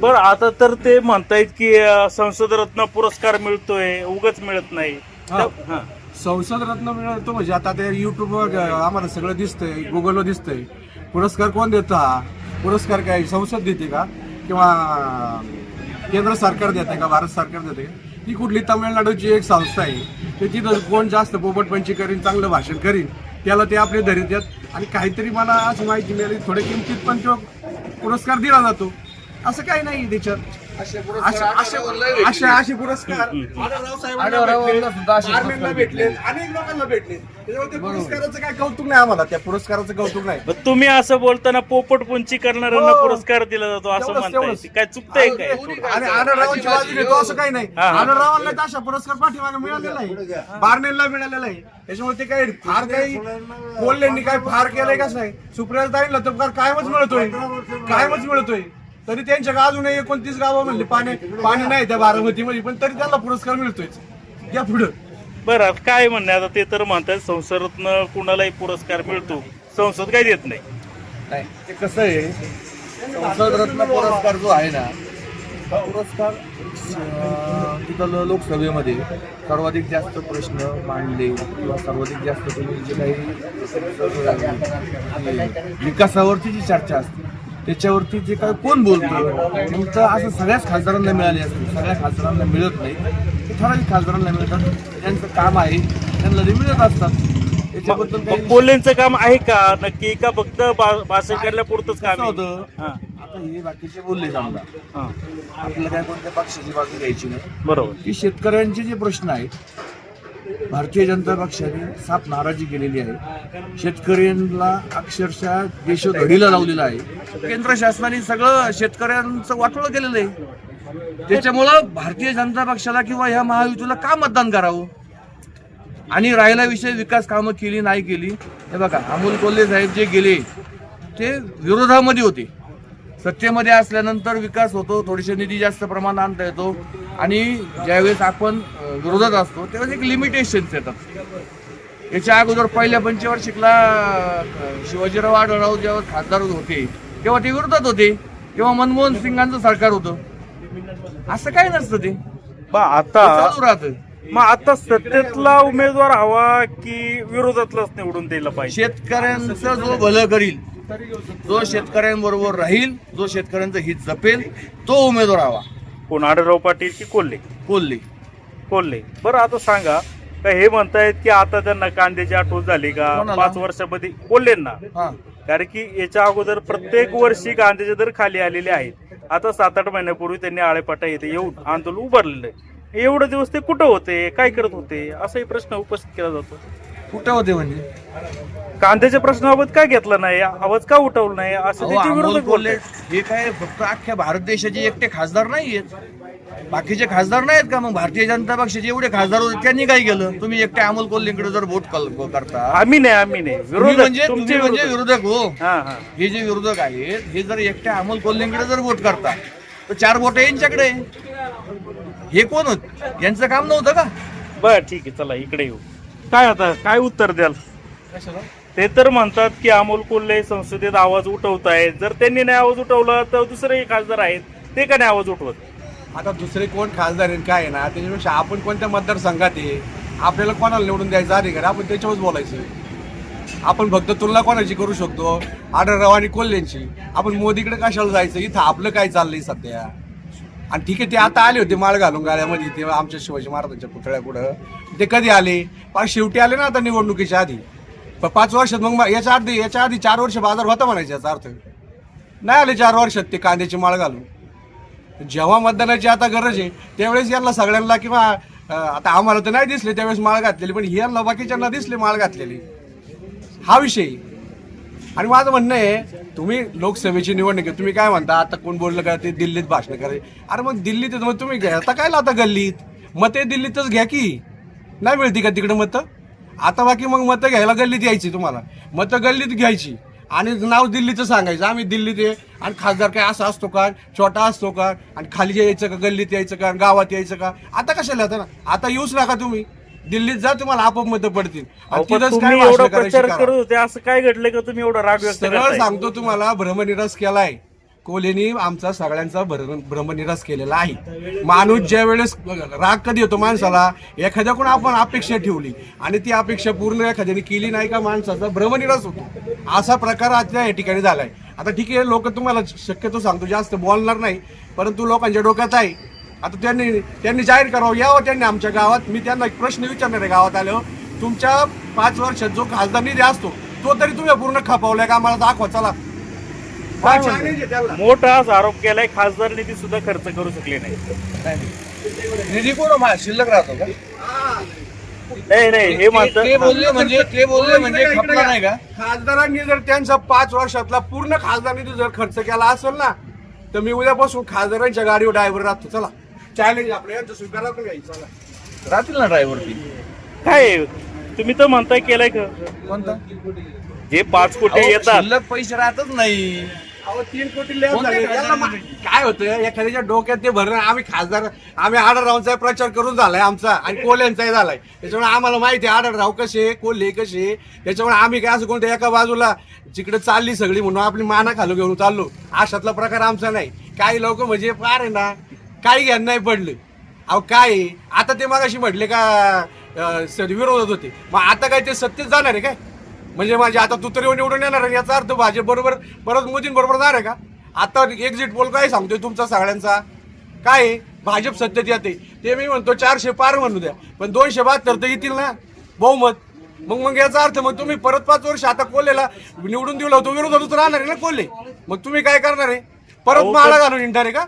बर आता तर ते म्हणतायत की संसद रत्न पुरस्कार मिळतोय उगच मिळत नाही. हा. तर- हा. संसद रत्न मिळतो म्हणजे आता ते युट्यूबवर आम्हाला सगळं दिसतंय गुगलवर दिसतंय. पुरस्कार कोण देतं हा? पुरस्कार काय संसद देते का? किंवा केंद्र सरकार देते का भारत सरकार देते का? ती कुठली तामिळनाडूची एक संस्था आहे. ते तिथं कोण जास्त पोपटपंची करीन चांगलं भाषण करीन त्याला ते आपले धरीत आणि काहीतरी मला असं माहिती मिळाली थोडे किमतीत पण तो पुरस्कार दिला जातो. असं काही नाही त्याच्यात. असे असे- असे असे पुरस्कार. भेटले, आर्मींना भेटले अनेक लोकांना भेटले त्याच्यामुळे पुरस्काराचं काय कौतुक नाही आम्हाला त्या पुरस्काराचं कौतुक नाही. तुम्ही असं बोलताना पोपट पुंची करणाऱ्यांना हो. पुरस्कार दिला जातो असं म्हणताय. काय चुकतंय काय? आणि आढळरावांची बाजू घेतो असं काही नाही. हा, हा. आढळरावांना तर अशा पुरस्कार पाठीमागे मिळालेला आहे. बारनेला मिळालेला आहे. त्याच्यामुळे ते काही फार काही कोल्हेंनी काय फार केलंय कसं आहे? सुप्रिया ताईंना तर कायमच मिळतोय. कायमच मिळतोय. तरी त्यांच्या अजूनही एकोणतीस गावं म्हणले पाणी पाणी नाही त्या बारामतीमध्ये पण तरी त्यांना पुरस्कार मिळतोय या पुढं. बरं काय म्हणणे आता ते तर म्हणतात संसद रत्न कुणालाही पुरस्कार मिळतो. संसद काय देत नाही. नाही ते कसं आहे संसद रत्न पुरस्कार जो आहे ना पुरस्कार तिथं लोकसभेमध्ये सर्वाधिक जास्त प्रश्न मांडले किंवा सर्वाधिक जास्त तुम्ही जे काही विकासावरची जी चर्चा असते त्याच्यावरती जे काही कोण बोलतो नेमकं असं सगळ्याच खासदारांना मिळाले असते सगळ्या खासदारांना मिळत नाही. ते ठराविक खासदारांना मिळतात. त्यांचं काम आहे. त्यांना ते मिळत असतात. त्याच्याबद्दल काही कोल्हेंचं काम आहे का? नक्की का फक्त भा- भाषण करायला पुरतच काम कसं आहे? होतं? हा, आता हे बाकीचे बोलले समजा हा. आपल्याला काय कोणत्या पक्षाची बाजू घ्यायची नाही? बरोबर. की शेतकऱ्यांचे जे प्रश्न आहेत भारतीय जनता पक्षाने साफ नाराजी केलेली आहे. शेतकऱ्यांना अक्षरशः देशोधडीला लावलेला आहे. केंद्र शासनाने सगळं शेतकऱ्यांचं वाटोळं केलेलं आहे. त्याच्यामुळं भारतीय जनता पक्षाला किंवा ह्या महायुतीला का मतदान करावं? आणि राहिला विषय विकास कामं केली नाही केली. हे बघा अमोल कोल्हे साहेब जे गेले ते विरोधामध्ये होते. सत्तेमध्ये असल्यानंतर विकास होतो थोडेसे निधी जास्त प्रमाणात आणता येतो. आणि ज्यावेळेस आपण विरोधात असतो त्यावेळेस एक लिमिटेशन्स येतात. याच्या अगोदर पहिल्या पंचवार्षिकला शिवाजीराव आढळराव जेव्हा खासदार होते तेव्हा ते विरोधात होते. तेव्हा मनमोहन सिंगांचं सरकार होतं. असं काय नसतं ते. आता चालू राहतं. मग आता सत्तेतला उमेदवार हवा की विरोधातलाच निवडून द्यायला पाहिजे? शेतकऱ्यांचं जो भलं करील जो शेतकऱ्यांबरोबर राहील जो शेतकऱ्यांचं हित जपेल तो उमेदवार हवा. कोण? आढळराव पाटील की कोल्हे? कोल्हे. कोल्हे. बरं आता सांगा का हे म्हणतायत की आता त्यांना कांद्याची आठवण झाली का? कोणाला? पाच वर्षामध्ये कोल्हेंना. हा. कारण की याच्या अगोदर प्रत्येक वर्षी कांद्याचे दर खाली आलेले आहेत. आता सात आठ महिन्यापूर्वी त्यांनी आळेपाटा येथे येऊन आंदोलन उभारलेलं आहे. एवढे दिवस ते कुठं होते? काय करत होते? असाही प्रश्न उपस्थित केला जातो. कुठं होते म्हणजे कांद्याच्या प्रश्नाबाबत का घेतला नाही? आवाज का उठवला नाही? असं अहो, त्याच्या अमोल विरोधात कोल्हे बोलतायत. हे काय फक्त अख्ख्या भारत देशाचे एकटे खासदार नाहीयेत? बाकीचे खासदार नाहीत का मग? भारतीय जनता पक्षाचे एवढे खासदार होते त्यांनी काय केलं? तुम्ही एकटे अमोल कोल्हेकडे जर वोट कल- करता. आम्ही नाही आम्ही नाही. तुम्ही म्हणजे तुमचे तुम्ही म्हणजे विरोधक. विरोधक हो. हा हा. हे जे विरोधक आहेत हे जर एकट्या अमोल कोल्हेंकडे जर वोट करता तर चार वोट यांच्याकडे. हे कोण होत? यांचं काम नव्हतं का? बर ठीक आहे चला इकडे येऊ. काय आता काय उत्तर द्याल? ते तर म्हणतात की अमोल कोल्हे संसदेत आवाज उठवत आहेत. जर त्यांनी नाही आवाज उठवला तर दुसरे खासदार आहेत. ते का नाही आवाज उठवत? आता दुसरे कोण खासदार आहे काय ना त्याच्यापेक्षा आपण कोणत्या मतदारसंघात आहे आपल्याला कोणाला निवडून द्यायचा अधिकार आपण त्याच्यावरच बोलायचं. आपण फक्त तुलना कोणाची करू शकतो? आढळराव आणि कोल्ह्यांची आपण मोदीकडे कशाला जायचं? इथं आपलं काय चाललंय सध्या? आणि ठीक आहे ते आता आले होते माळ घालून गाड्यामध्ये ते आमच्या शिवाजी महाराजांच्या पुतळ्या पुढं ते कधी आले? पण शेवटी आले ना आता निवडणुकीच्या आधी. पण पाच वर्षात मग याच्या आधी याच्या आधी चार वर्ष बाजार होता म्हणायचा याचा अर्थ. नाही आले चार वर्षात ते कांद्याची माळ घालून. जेव्हा मतदानाची आता गरज आहे त्यावेळेस यांना सगळ्यांना किंवा आता आम्हाला तर नाही दिसले त्यावेळेस माळ घातलेली पण यांना बाकीच्यांना दिसले माळ घातलेली. हा विषय. आणि माझं म्हणणं आहे तुम्ही लोकसभेची निवडणूक आहे तुम्ही काय म्हणता? आता कोण बोललं का ते दिल्लीत भाषण करायचे अरे मग दिल्लीत मग तुम्ही घ्या. आता काय लावता गल्लीत? मते दिल्लीतच घ्या की. नाही मिळती का तिकडे मतं? आता बाकी मग मतं घ्यायला गल्लीत यायची तुम्हाला. मतं गल्लीत घ्यायची. आणि नाव दिल्लीचं सांगायचं. आम्ही दिल्लीत आहे आणि खासदार काय असा असतो का? छोटा असतो का? आणि खाली यायचं का? गल्लीत यायचं का? गावात यायचं का? आता कशाला आता ना? आता येऊच नका तुम्ही. दिल्लीत जा तुम्हाला आपोआप मतं पडतील अहो, आणि पण तिथंच तुम्ही काय एवढा भाषणं करायची प्रचार करा. करत होते असं काय घडलं का तुम्ही एवढा राग व्यक्त सरळ करताय? सांगतो तुम्हाला भ्रमनिरस केलाय. कोलेनी आमचा सगळ्यांचा भर- भ्रमनिरास केलेला आहे. माणूस ज्या वेळेस राग कधी येतो माणसाला एखाद्याकडून आपण अपेक्षा ठेवली आणि ती अपेक्षा पूर्ण एखाद्याने केली नाही का माणसाचा भ्रमनिरास होतो. असा प्रकार आता या ठिकाणी झालाय. आता ठीक आहे लोक तुम्हाला शक्यतो सांगतो जास्त बोलणार नाही परंतु लोकांच्या डोक्यात आहे आता त्यांनी त्यांनी जाहीर करावं यावं त्यांनी आमच्या गावात. मी त्यांना एक प्रश्न विचारणार आहे गावात आल्यावर. तुमच्या पाच वर्षात जो खासदार निधी असतो तो तरी तुम्ही पूर्ण खपवलाय का? आम्हाला दाखवा चला. म्हणते? मोठा असा आरोप केलाय खासदार निधी सुद्धा खर्च करू शकले नाही. निधी कोण शिल्लक राहतो का? नाही नाही हे ते म्हणतात बोलले म्हणजे ते बोलले म्हणजे खपला नाही का? खासदारांनी जर त्यांचा पाच वर्षातला पूर्ण खासदार निधी जर खर्च केला असेल ना तर मी उद्यापासून खासदारांच्या गाडीवर ड्रायव्हर राहतो चला. चॅलेंज यांचं घ्यायचं चला. राहतील ना ड्रायव्हर ती काय? तुम्ही तर म्हणताय केलाय का? कोणता? जे पाच कोटी येतात. शिल्लक पैसे राहतच नाही. अहो, तीन कोटी लय कोणते? झाले. खासदार याला मा- काय होतं? एखाद्याच्या डोक्यात ते भरणं आम्ही खासदार आम्ही आढळरावांचा प्रचार करून झालाय आमचा आणि कोल्यांचाही झालाय. त्याच्यामुळे आम्हाला माहिती आहे आढळराव कसे कोल्हे कसे. त्याच्यामुळे आम्ही काय असं कोणत्या एका बाजूला जिकडे चालली सगळी म्हणून आपली माना खालू घेऊन चाललो. अशातला प्रकार आमचा नाही. काही लोक म्हणजे फार आहे ना काही घ्यान नाही पडलं. अहो काय? आता ते मगाशी म्हटले का अं, स- विरोधात होते. मग आता काय ते सत्तेत जाणार आहे काय? म्हणजे माझे आता तू तरी निवडून येणार आहे याचा अर्थ भाजप बरोबर परत मोदींबरोबर जाणार आहे का? आता एक्झिट पोल काय सांगतोय तुमचा सगळ्यांचा? काय? भाजप सत्तेत येते. ते मी म्हणतो चारशे पार म्हणू द्या. पण दोनशे बहात्तर तर येतील ना? बहुमत. मग मग याचा अर्थ मग तुम्ही परत पाच वर्ष आता कोल्हेला निवडून दिलं होतं विरोधातच राहणार आहे ना कोल्हे मग तुम्ही काय करणार आहे? परत माळा घालून इंटार आहे का?